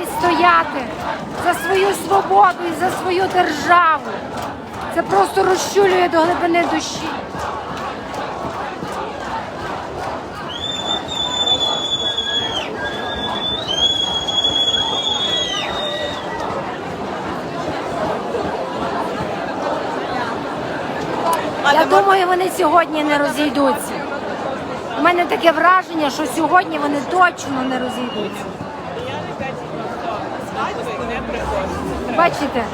відстояти за свою свободу і за свою державу. Це просто розчулює до глибини душі. Я думаю, вони сьогодні не розійдуться. У мене таке враження, що сьогодні вони точно не розійдуться. Бачите,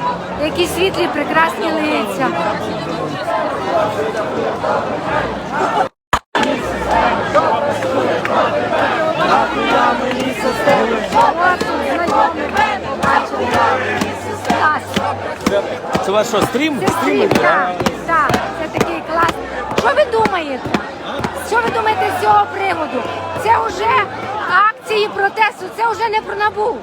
які світлі, прекрасні лиця. Це ваш що, стрім? Це стрім, так, так, це такий клас. Що ви думаєте? Що ви думаєте з цього приводу? Це вже акції протесту, це вже не про набу.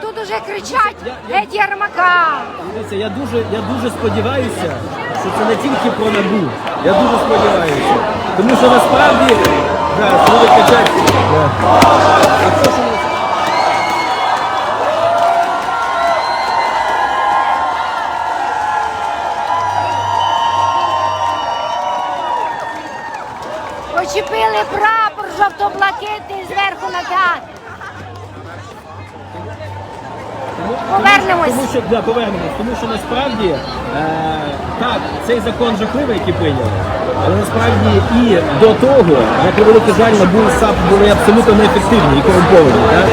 Тут уже кричать геть Ярмака. Дивіться, я дуже, я дуже сподіваюся, що це не тільки про набу. Я дуже сподіваюся. Тому що насправді да, коли кричать. Да. А то, що нас- Почепили прапор жовто-блакитний зверху на театр. Повернемось. Тому що да, повернемось, тому що насправді е, так, цей закон жахливий, який прийняли, але насправді і до того, на превеликий жаль, НАБУ і САП були абсолютно неефективні і корумповані. Так?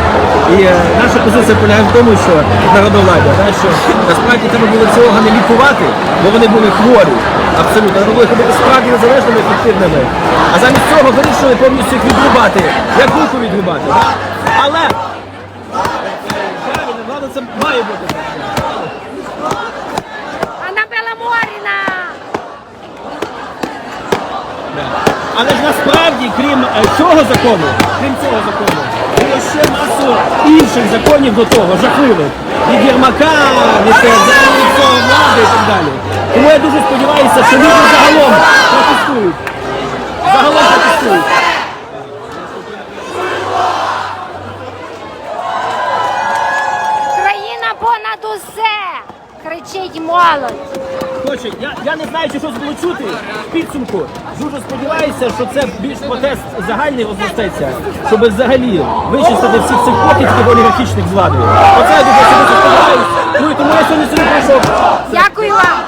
І е, наша позиція полягає в тому, що народовладдя, так, що насправді треба було ці органи лікувати, бо вони були хворі. Абсолютно, треба було їх справді незалежними, ефективними. А замість цього вирішили повністю їх відрубати, як руку відрубати. Так? Це має бути. Анабела Моріна. Але ж насправді, крім е, цього закону, крім цього закону, було ще масу інших законів до того, жахливих. Від Єрмака, від цього влади і так далі. Тому я дуже сподіваюся, що люди загалом протестують. Молодь. Точно, я, я не знаю, чи щось було чути в підсумку. Дуже сподіваюся, що це більш протест загальний розростеться, щоб взагалі вичистити всіх цих покидьків олігархічних з влади. Оце я дуже сподіваюся. Ну і тому я сьогодні сюди прийшов. Дякую вам.